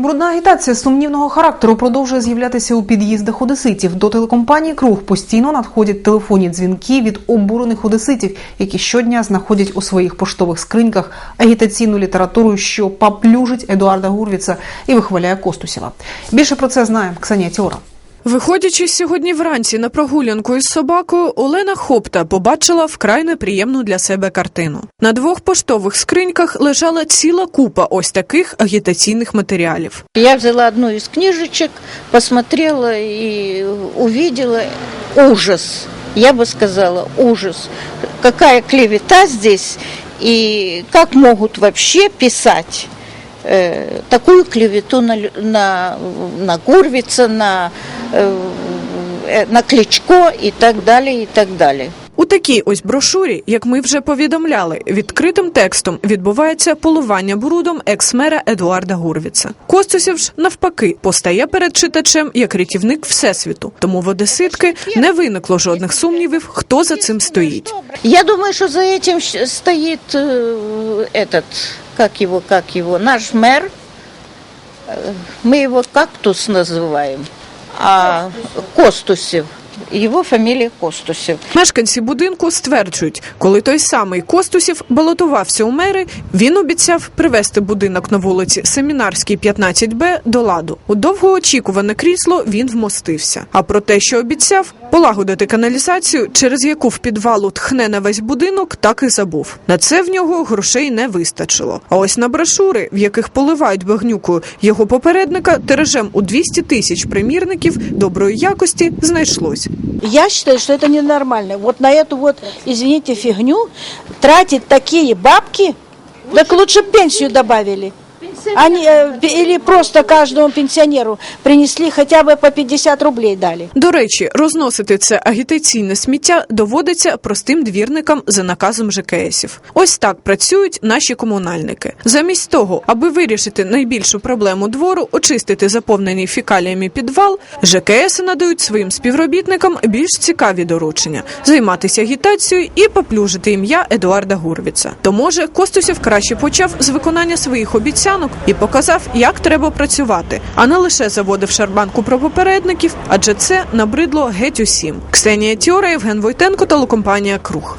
Брудна агітація сумнівного характеру продовжує з'являтися у під'їздах одеситів. До телекомпанії Круг постійно надходять телефонні дзвінки від обурених одеситів, які щодня знаходять у своїх поштових скриньках агітаційну літературу, що поплюжить Едуарда Гурвіца і вихваляє Костусєва. Більше про це знає Ксанія Тіора. Виходячи сьогодні вранці на прогулянку із собакою, Олена Хопта побачила вкрай неприємну для себе картину. На двох поштових скриньках лежала ціла купа ось таких агітаційних матеріалів. Я взяла одну из книжечек, посмотрела и увидела ужас. Я бы сказала, ужас. Какая клевета здесь и как могут вообще писать э, такую клевету на, лю- на, на Гурвица, на, э, э, на Кличко и так далее, и так далее. У такій ось брошурі, як ми вже повідомляли, відкритим текстом відбувається полування брудом екс-мера Едуарда Гурвіца. Костусів ж навпаки постає перед читачем як рятівник всесвіту. Тому в одеситки не виникло жодних сумнівів, хто за цим стоїть. Я думаю, что за этим щ- стоит э, этот, как его, как его, наш мэр. Э, Мы его кактус называем, а Костусев. Его фамилия Костусев. Мешканці будинку стверджують, коли той самий Костусів балотувався у мери, він обіцяв привести будинок на вулиці Семінарській, 15Б до ладу. У довгоочікуване крісло він вмостився. А про те, що обіцяв, полагодити каналізацію, через яку в підвалу тхне на весь будинок, так і забув. На це в нього грошей не вистачило. А ось на брошури, в яких поливають багнюкою його попередника, тиражем у 200 тисяч примірників доброї якості знайшлось. Я считаю, что это ненормально. Вот на эту вот, извините, фигню тратить такие бабки, так лучше пенсию добавили. Они, э, или просто каждому пенсионеру принесли хотя бы по 50 рублей дали. До речі, розносити це агітаційне сміття доводиться простим двірникам за наказом ЖКСів. Ось так працюють наші комунальники. Замість того, аби вирішити найбільшу проблему двору, очистити заповнений фікаліями підвал, ЖКС надають своїм співробітникам більш цікаві доручення займатися агітацією і поплюжити ім'я Едуарда Гурвіца. То може Костусів краще почав з виконання своїх обіцянок і показав, як треба працювати, а не лише заводив шарбанку про попередників, адже це набридло геть усім. Ксенія Тіора, Євген Войтенко, телекомпанія Круг.